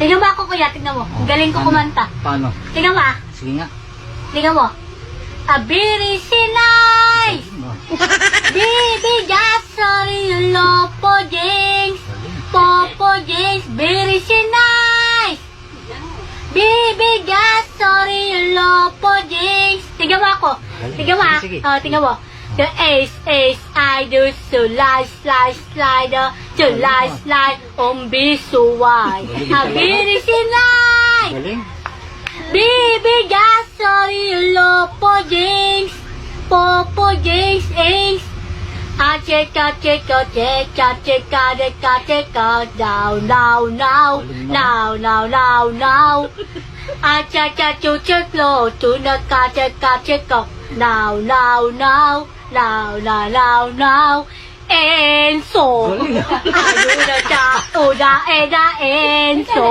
Tingnan mo ako kuya, tingnan mo. Ang galing ko Ano? kumanta. Paano? Tingnan mo ah. Sige nga. Tingnan mo. Abiri sinay! Bibi sorry lopo jinx! Popo jinx! Biri sinay! Bibi sorry lopo jinx! Tingnan mo ako. Tingnan mo ah. Sige, sige. Oh, tingnan mo. The ace, ace, I do so slide, slide, slide, to lie, lie, bi be so wide. Habiri sinay! Galing. Bibigay sarilo po James, Popo James Ace. Ache ka che ka che ka che ka de ka che ka now now now now now now now Acha cha chu che lo tu na ka che ka che ka now now now now now now now Enso Ayuna cha Uda eda Enso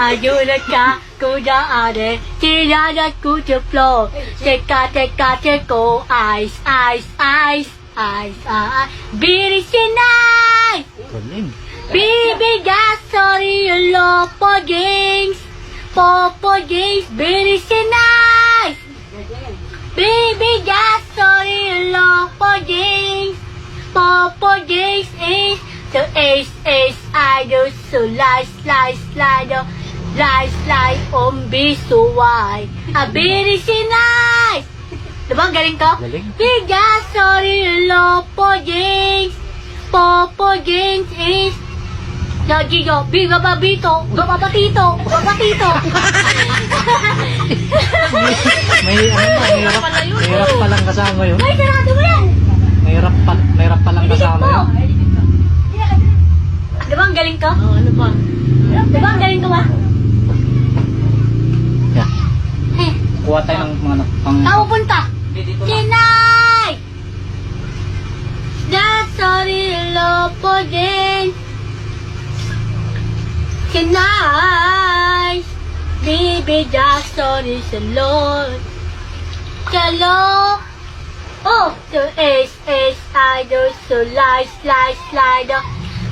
Ayuna ka kuda ade Tirada kuda flow Teka teka teko Ice ice ice Ice ice. Biri sinay Galing. Bibi sorry lopo jinx. Popo jinx Biri sinay Bibi sorry lopo jinx Popo jinx is The ace ace I do so slice slice slide Slice slice umbi suway Abiri sinay Diba ang galing ko? Galing. Biga sorry lopo jinx Popo jinx is No, Gigo, biga babito, bababatito, babatito. May ano pa, may rap, may rap pa lang kasama yun. Ay, sarado mo yan! May rap pa, may rap pa lang kasama yun. Diba ang galing ko? Oo, ano pa? Diba ang galing ko ba? Yeah. Eh, Kuha tayo ng mga pang... saan pupunta? Sinay! That's sorry, lopo din. Sinay! Baby, that's sorry sa Lord. Hello? Oh, the ace, ace, I do so light, slide, slide,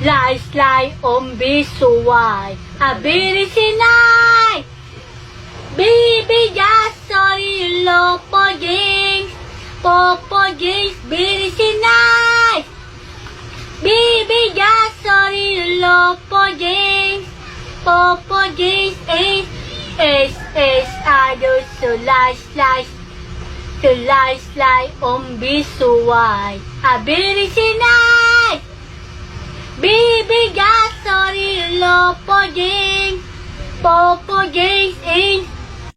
light, slide, umbi, suway. Abiri sinay! Baby, just sorry, lopo jinx. Popo jinx, biri sinay. Baby, just sorry, lopo jinx. Popo jinx, ace, ace, ace, I do so light, slide, Tulay, slay, umbi, suway. Abiri sinay! Bibi, sorry, lopo, jing. Popo, jing.